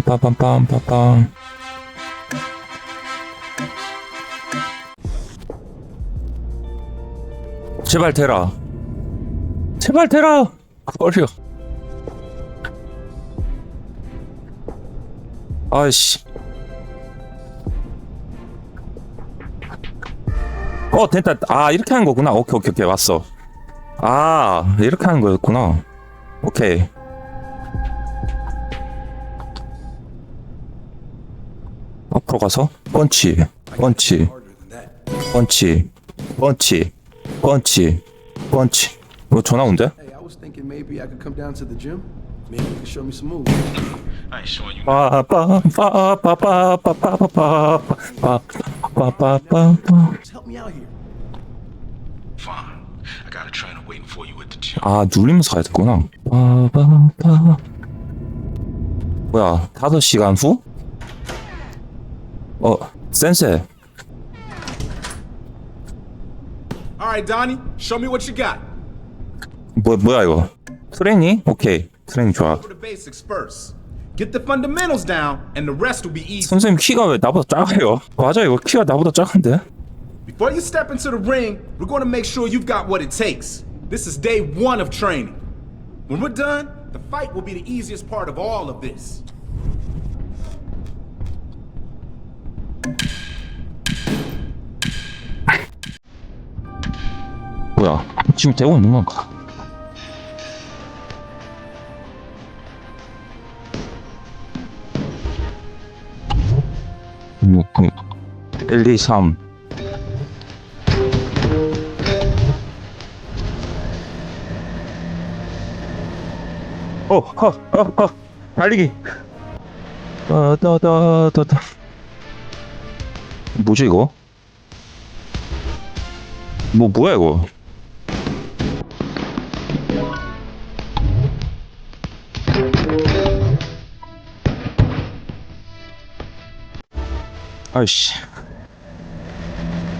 빰빰빰빰빰빰빰. 제발 대라. 제발 대라. 버려. 아이씨. 어 됐다. 아 이렇게 하는 거구나. 오케이 오케이 오케이. 왔어. 아 이렇게 하는 거였구나. 오케이 앞으로 가서 펀치 펀치 펀치 펀치 펀치 펀치 뭐 전화 온대? Hey, I was thinking maybe I could come down to the gym. Maybe you could show me some moves. I ain't showing you. 빠빠빠빠빠빠빠빠빠빠빠빠 Just help me out here. Fine. I got a trainer waiting for you at the gym. 아 누리면서 가야 빠바빠 뭐야 5시간 후? 어 센세 All right, Donnie, show me what you got. 뭐, 뭐야 이거 트레이닝? 오케이 트레이닝 좋아 For the basics first. Get the fundamentals down, and the rest will be easy. 선생님 키가 왜 나보다 작아요? 맞아 이거 키가 나보다 작은데? Before you step into the ring, we're going to make sure you've got what it takes. This is day one of training. When we're done, the fight will be the easiest part of all of this. 뭐야 지금 되고 있는 건가? 뭐, 그, 1, 2, 3 어, 허, 허, 허, 달리기. 따다다다다. 뭐지 이거? 뭐 뭐야 이거? 아이씨.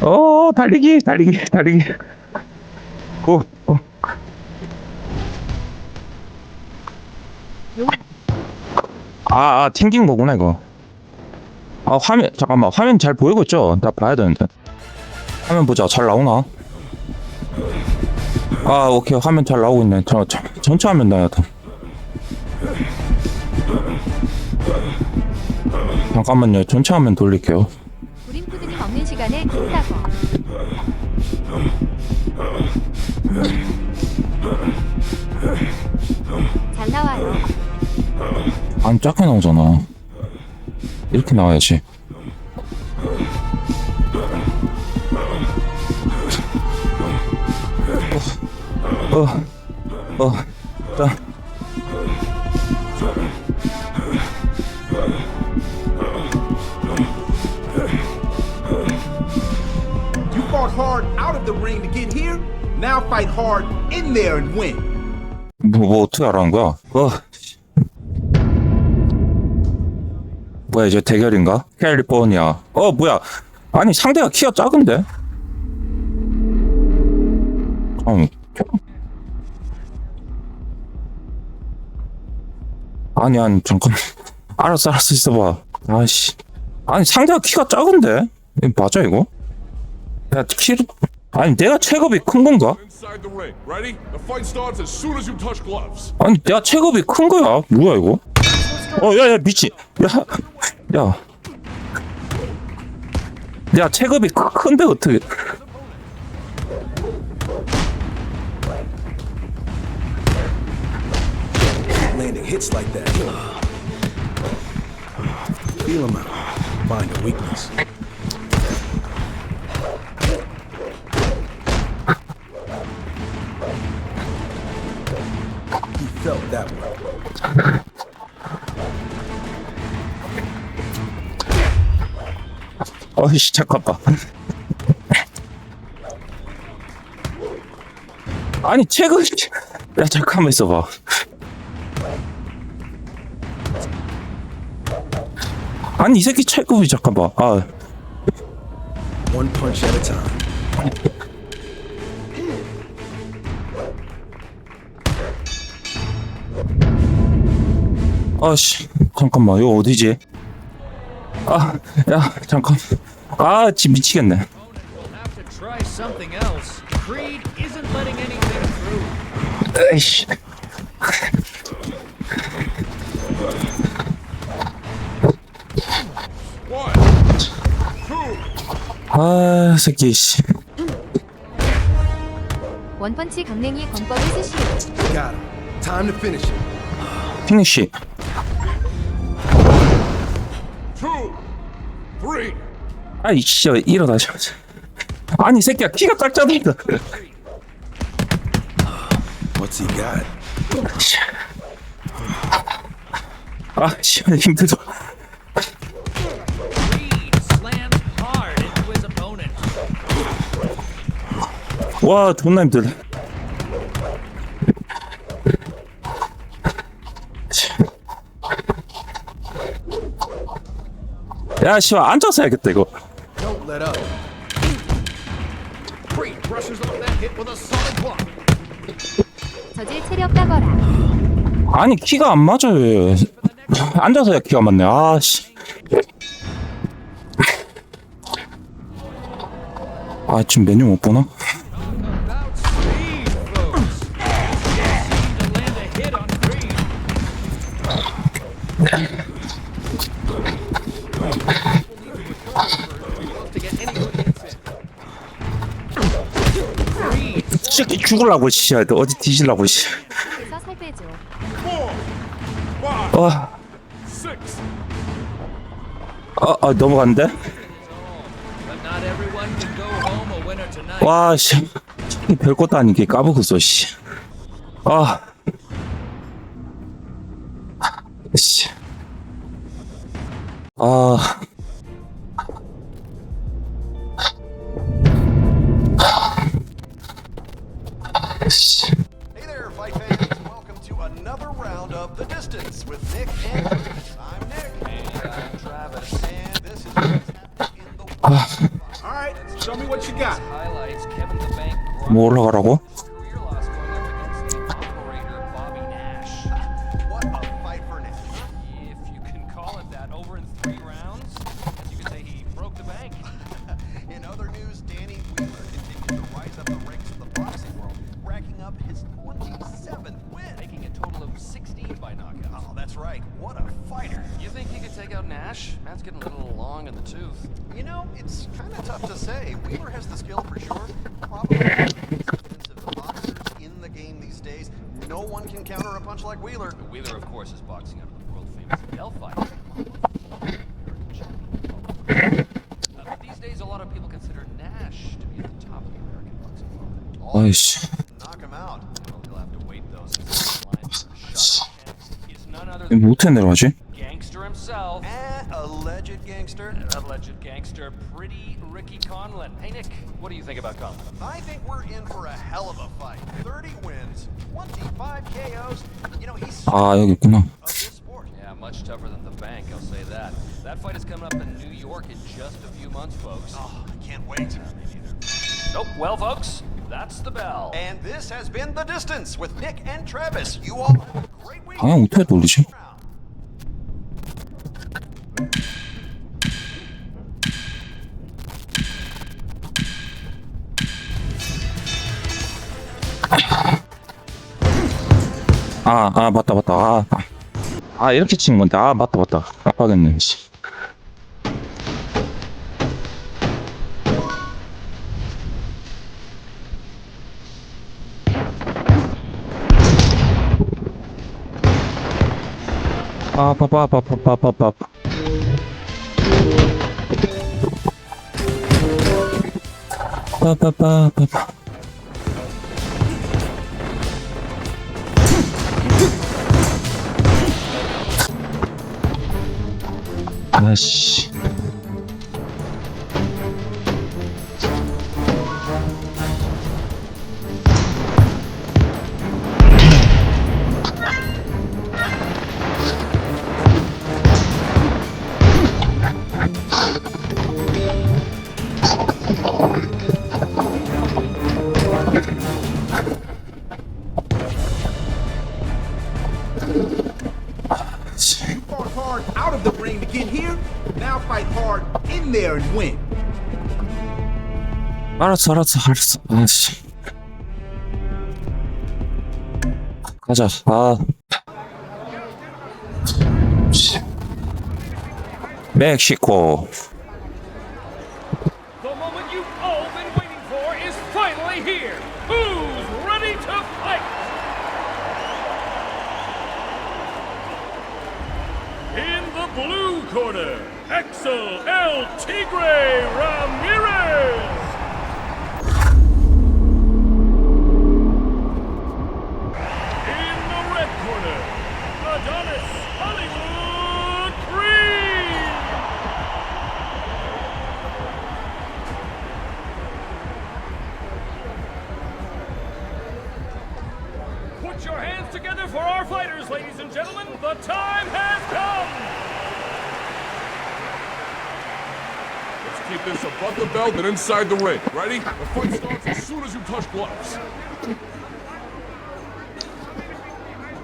어 달리기 달리기 달리기. 고. 어. 아, 아 튕긴 거구나 이거. 아 화면 잠깐만. 화면 잘 보이고 있죠? 나 봐야 되는데. 화면 보자. 잘 나오나? 아 오케이. 화면 잘 나오고 있네. 저, 저 전체 화면 나왔다 잠깐만요. 전체 화면 돌릴게요. 우림푸드님 없는 시간에 킨다고. 잘 나와요. 안 작게 나오잖아 이렇게 나와야지 어, 어, 자, You fought hard out of the ring to get here. Now fight hard in there and win. 뭐, 뭐 어떻게 알아는 거야? 어. 뭐야 이제 대결인가? 캘리포니아. 어 뭐야? 아니 상대가 키가 작은데? 아니. 아니 아니 잠깐. 알았어 알았어 있어봐. 아씨. 아니 상대가 키가 작은데? 맞아 이거? 야 키를 아니 내가 체급이 큰 건가? 아니 내가 체급이 큰 거야 뭐야 이거 어 야 야 미친 야야 내가 체급이 크- 큰데 어떻게. 어이씨 잠깐만 아니 체급 야 잠깐만 있어봐 아니 이 새끼 체급이 잠깐만 아 One punch at a time. 아씨 잠깐만 이거 어디지? 아, 야 잠깐. 아, 지 미치겠네. have to try something else. Creed isn't letting anything through. 에이씨. One, two, 아, 새끼 씨. 원펀치 강냉이 권법을 쓰시오. Got him. Time to finish it. 피니쉬. two, three. 아이 씨, 일어나자. 아니 이 새끼야 키가 작잖아. What's he got? 아, 씨, 힘들어. 와, 존나 힘들어. 야, 씨발 앉아서 해야겠다 이거. Let up. Creed brushes off that hit with a solid block. 저질 체력 까거라. 아니 키가 안 맞아요. 앉아서 해야 키가 맞네. 아, 씨. 아, 지금 메뉴 못 보나? 죽을라고 씨. 어디 뒤질라고 씨. five, 아. 아, 아 tonight. 와, 씨. 새끼 별것도 아닌 게 까먹었어, 씨. 아. 씨. 아. If you think he could take out Nash? Matt's getting a little long in the tooth. You know, it's kind of tough to say. Wheeler has the skill for sure. counter a punch like Wheeler. Wheeler, of course, is boxing out of the world famous Delphi. Uh, but these days, a lot of people consider Nash to be at the top of the American boxing world. 아이씨. Knock him out. Well, he'll have to wait, though, since the line for shut is none other 이거 than 못해 내려가지? gangster himself. Eh, alleged gangster. Alleged gangster, pretty Ricky Conlon. Hey, Nick, what do you think about Conlon? I think we're in for a hell of a fight. 30 wins, 25 KOs. You know, he's 아 여기 있구나. of this sport. Yeah, much tougher than the bank, I'll say that. That fight is coming up in New York in just a few months, folks. Oh, I can't wait. Nope. Well, folks, that's the bell. And this has been The Distance with Nick and Travis. You all have a great week. 방향 어떻게 돌리지? 아, 아, 맞다, 맞다. 아, 아. 아, 이렇게 치는 건데. 아, 맞다, 맞다. 깜빡했네, 씨. 아, 빠빠, 빠빠, 빠빠, 빠빠. 빠빠빠, 빠빠. 아씨. Fought hard ring to get here. Now fight hard in there and win. 알았어 알았어 알았어 아씨 가자 아 씨. 멕시코 Blue corner, Axel El Tigre Ramirez. In the red corner, Adonis Hollywood Creed. Put your hands together for our fighters, ladies and gentlemen. The time has come. keep this above the belt and inside the ring. Ready? The fight starts as soon as you touch gloves.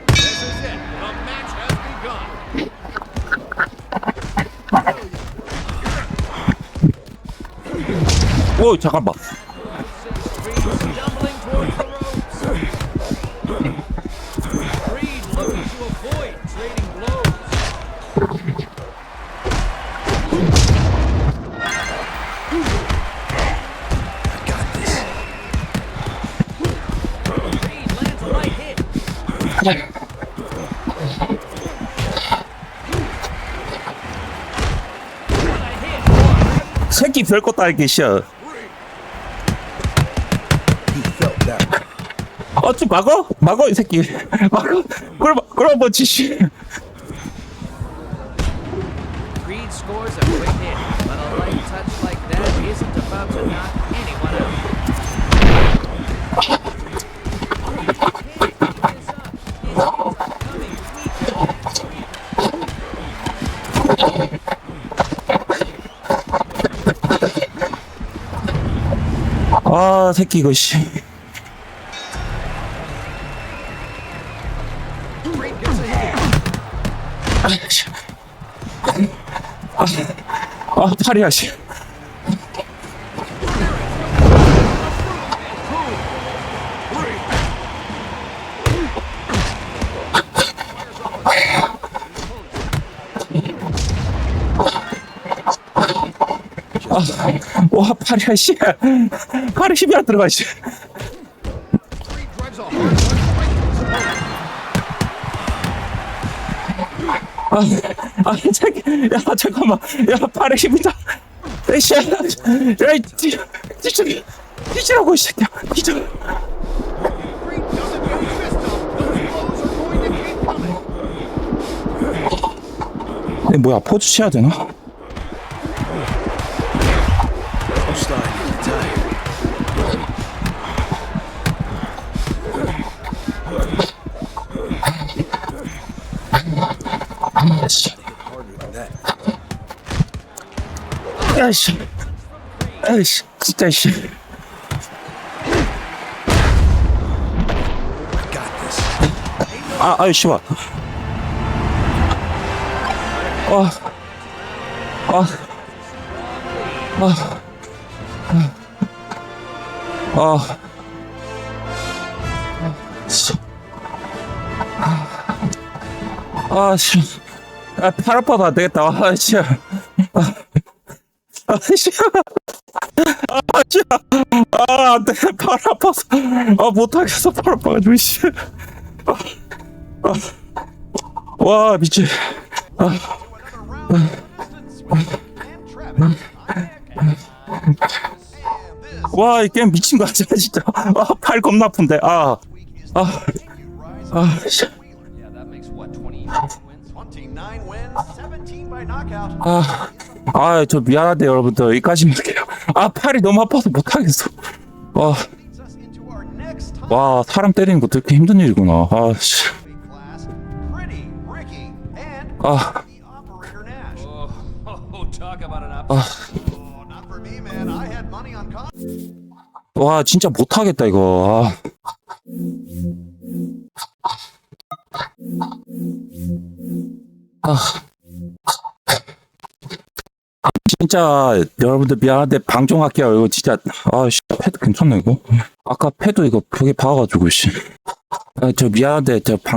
This is it. The match has begun. 오 잠깐만 별것도 아니게 씨야 어좀 막어? 막어 이 새끼 막어 그럼 그럼 뭐 to knock 아 새끼 이거 씨 아, 씨. 아, 아 팔이야 씨 와 팔이야 씨 팔에 힘이 안 들어가 씨 아, 아, 자기, 야, 잠깐만. 야, 팔에 힘이 다. 에이씨, 야, 야, 이 뒤, 뒤, 뒤지라고, 이 새끼야. 에, 뭐야, 포즈 취해야 되나? 아이씨. 아이씨, 진짜, 씨. 아, 아이, 씨발. 아, 아, 아, 아, 씨. 아, 씨. 아, 팔 아파도 안 되겠다. 아, 씨. 아, 아, 씨. 아, 씨. 아, 안 돼. 팔 아파서. 아, 못하겠어. 팔 아파가지고, 씨. 와, 미친. Sweet and Travis. And this 와, 이 게임 미친 거 아니야, 진짜. 아, 팔 겁나 아픈데. 아, 아, 아, 씨. Wheeler. Yeah, that makes what, 29 wins? 29 wins, 17 by knockout. 아, 아, 저 미안한데, 여러분들. 여기까지만 할게요. 아, 팔이 너무 아파서 못하겠어. 와, 와, 사람 때리는 것도 이렇게 힘든 일이구나. 아, 씨. 아. Oh. 아, Oh. 와, 진짜 못하겠다, 이거. 아. 아. 진짜 여러분들 미안한데 방종할게요. 이거 진짜 아씨 패드 괜찮네 이거. 아까 패드 이거 벽에 박아가지고 씨. 아, 저 미안한데 저 방.